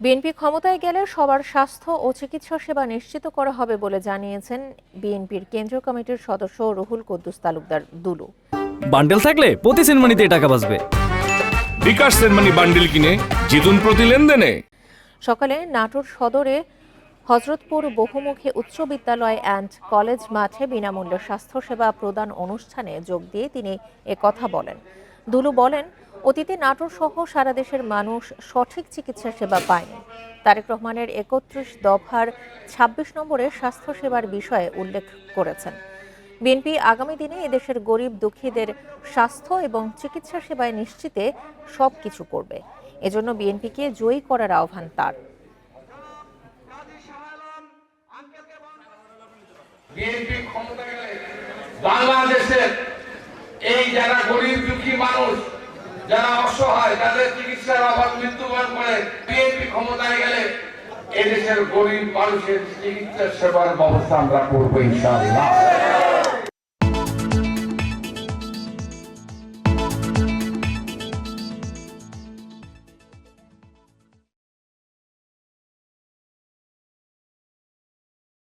BNP ক্ষমতায় গেলে সবার স্বাস্থ্য ও চিকিৎসা সেবা নিশ্চিত করা হবে বলে জানিয়েছেন বিএনপির কেন্দ্রীয় কমিটির সদস্য রুহুল কুদ্দুস তালুকদার দুলু। বান্ডেল থাকলে প্রতি সেনমানিতে টাকা বাঁচবে। বিকাশ সেনমানি বান্ডিল কিনে জিতুন প্রতি লেনদেনে। সকালে নাটোর সদরে হজরতপুর বহুমুখী উচ্চ বিদ্যালয় অ্যান্ড কলেজ মাঠে বিনামূল্যে স্বাস্থ্যসেবা প্রদান অনুষ্ঠানে যোগ দিয়ে তিনি কথা বলেন। দুলু বলেন অতীতে নাটোর সহ সারা দেশের মানুষ সঠিক চিকিৎসা সেবা পায়নি। তারেক রহমানের একত্রিশ দফার ২৬ নম্বরে স্বাস্থ্যসেবার বিষয়ে উল্লেখ করেছেন। বিএনপি আগামী দিনে এদেশের গরিব দুঃখীদের স্বাস্থ্য এবং চিকিৎসা সেবায় নিশ্চিতে সব কিছু করবে। এজন্য বিএনপিকে জয়ী করার আহ্বান তার। বাংলাদেশের এই যারা গরিব দুঃখী মানুষ যারা অসহায় তাদের চিকিৎসার অভাব মৃত্যুবরণ করে বিএনপি ক্ষমতায় গেলে এদেশের গরিব মানুষের চিকিৎসা সেবার ব্যবস্থা আমরা করব ইনশাআল্লাহ।